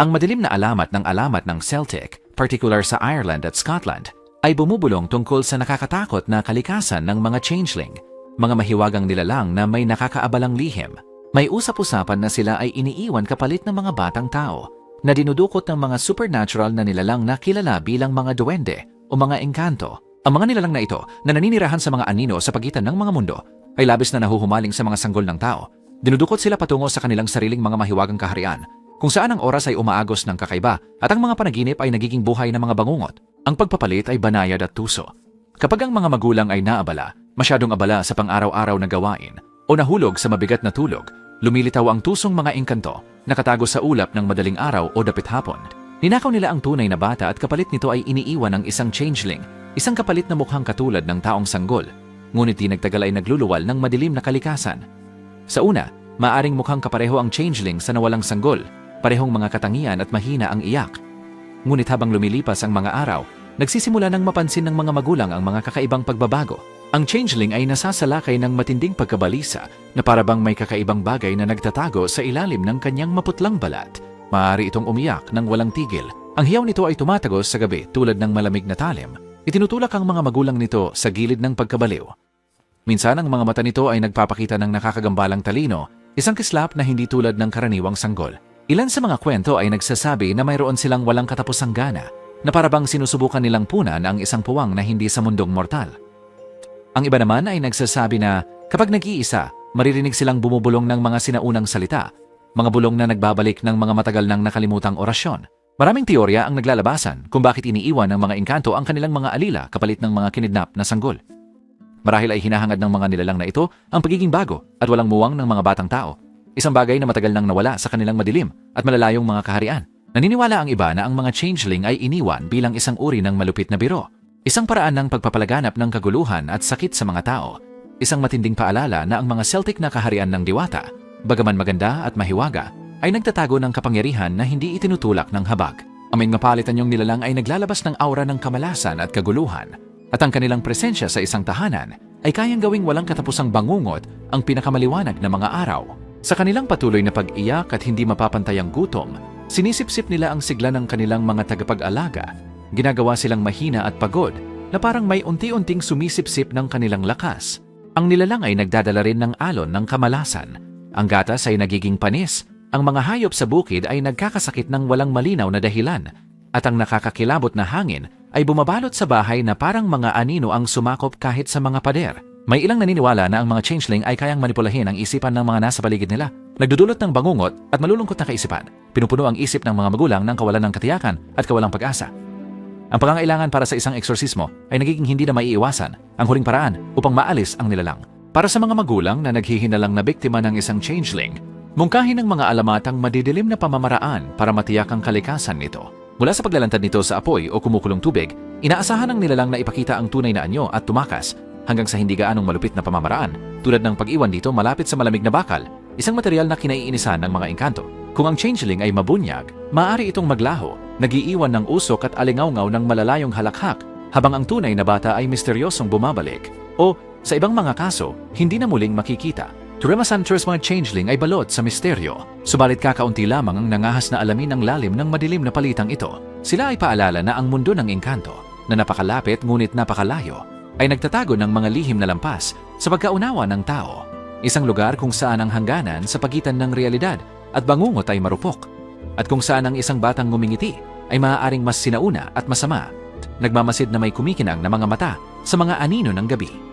Ang madilim na alamat ng alamat ng Celtic, particular sa Ireland at Scotland, ay bumubulong tungkol sa nakakatakot na kalikasan ng mga changeling, mga mahiwagang nilalang na may nakakaabalang lihim. May usap-usapan na sila ay iniiwan kapalit ng mga batang tao na dinudukot ng mga supernatural na nilalang na kilala bilang mga duwende o mga engkanto. Ang mga nilalang na ito na naninirahan sa mga anino sa pagitan ng mga mundo ay labis na nahuhumaling sa mga sanggol ng tao. Dinudukot sila patungo sa kanilang sariling mga mahiwagang kaharian kung saan ang oras ay umaagos ng kakaiba at ang mga panaginip ay nagiging buhay ng mga bangungot. Ang pagpapalit ay banayad at tuso. Kapag ang mga magulang ay naabala, masyadong abala sa pang-araw-araw na gawain, o nahulog sa mabigat na tulog, lumilitaw ang tusong mga engkanto, nakatago sa ulap ng madaling araw o dapit hapon. Ninakaw nila ang tunay na bata at kapalit nito ay iniiwan ng isang changeling, isang kapalit na mukhang katulad ng taong sanggol, ngunit di nagtagal ay nagluluwal ng madilim na kalikasan. Sa una, maaring mukhang kapareho ang changeling sa nawalang sanggol, parehong mga katangian at mahina ang iyak. Ngunit habang lumilipas ang mga araw, nagsisimula nang mapansin ng mga magulang ang mga kakaibang pagbabago. Ang changeling ay nasasalakay ng matinding pagkabalisa na parabang may kakaibang bagay na nagtatago sa ilalim ng kanyang maputlang balat. Maaari itong umiyak ng walang tigil. Ang hiyaw nito ay tumatagos sa gabi tulad ng malamig na talim. Itinutulak ang mga magulang nito sa gilid ng pagkabaliw. Minsan ang mga mata nito ay nagpapakita ng nakakagambalang talino, isang kislap na hindi tulad ng karaniwang sanggol. Ilan sa mga kwento ay nagsasabi na mayroon silang walang katapusang gana, na parabang sinusubukan nilang punan ang isang puwang na hindi sa mundong mortal. Ang iba naman ay nagsasabi na kapag nag-iisa, maririnig silang bumubulong ng mga sinaunang salita, mga bulong na nagbabalik ng mga matagal nang nakalimutang orasyon. Maraming teorya ang naglalabasan kung bakit iniiwan ng mga engkanto ang kanilang mga alila kapalit ng mga kinidnap na sanggol. Marahil ay hinahangad ng mga nilalang na ito ang pagiging bago at walang muwang ng mga batang tao. Isang bagay na matagal nang nawala sa kanilang madilim at malalayong mga kaharian. Naniniwala ang iba na ang mga changeling ay iniwan bilang isang uri ng malupit na biro. Isang paraan ng pagpapalaganap ng kaguluhan at sakit sa mga tao. Isang matinding paalala na ang mga Celtic na kaharian ng diwata, bagaman maganda at mahiwaga, ay nagtatago ng kapangyarihan na hindi itinutulak ng habag. Aming mapalitan yung nilalang ay naglalabas ng aura ng kamalasan at kaguluhan, at ang kanilang presensya sa isang tahanan ay kayang gawing walang katapusang bangungot ang pinakamaliwanag na mga araw. Sa kanilang patuloy na pag-iyak at hindi mapapantay ang gutom, sinisipsip nila ang sigla ng kanilang mga tagapag-alaga. Ginagawa silang mahina at pagod na parang may unti-unting sumisipsip ng kanilang lakas. Ang nilalang ay nagdadala rin ng alon ng kamalasan. Ang gatas ay nagiging panis. Ang mga hayop sa bukid ay nagkakasakit ng walang malinaw na dahilan. At ang nakakakilabot na hangin ay bumabalot sa bahay na parang mga anino ang sumakop kahit sa mga pader. May ilang naniniwala na ang mga changeling ay kayang manipulahin ang isipan ng mga nasa paligid nila. Nagdudulot ng bangungot at malulungkot na kaisipan. Pinupuno ang isip ng mga magulang ng kawalan ng katiyakan at kawalang pag-asa. Ang pangangailangan para sa isang eksorsismo ay nagiging hindi na maiiwasan ang huling paraan upang maalis ang nilalang. Para sa mga magulang na naghihinalang na biktima ng isang changeling, mungkahin ng mga alamatang madidilim na pamamaraan para matiyak ang kalikasan nito. Mula sa paglalantad nito sa apoy o kumukulong tubig, inaasahan ng nilalang na ipakita ang tunay na anyo at tumakas hanggang sa hindi gaanong malupit na pamamaraan tulad ng pag-iwan dito malapit sa malamig na bakal, isang material na kinaiinisan ng mga engkanto. Kung ang changeling ay mabunyag, maaari itong maglaho, nagiiwan ng usok at alingawngaw ng malalayong halakhak habang ang tunay na bata ay misteryosong bumabalik o sa ibang mga kaso, hindi na muling makikita. Turemasan Turismo Changeling ay balot sa misteryo, subalit kakaunti lamang ang nangahas na alamin ang lalim ng madilim na palitang ito. Sila ay paalala na ang mundo ng engkanto, na napakalapit ngunit napakalayo, ay nagtatago ng mga lihim na lampas sa pagkaunawa ng tao. Isang lugar kung saan ang hangganan sa pagitan ng realidad at bangungot ay marupok. At kung saan ang isang batang ngumingiti ay maaaring mas sinauna at masama. Nagmamasid na may kumikinang na mga mata sa mga anino ng gabi.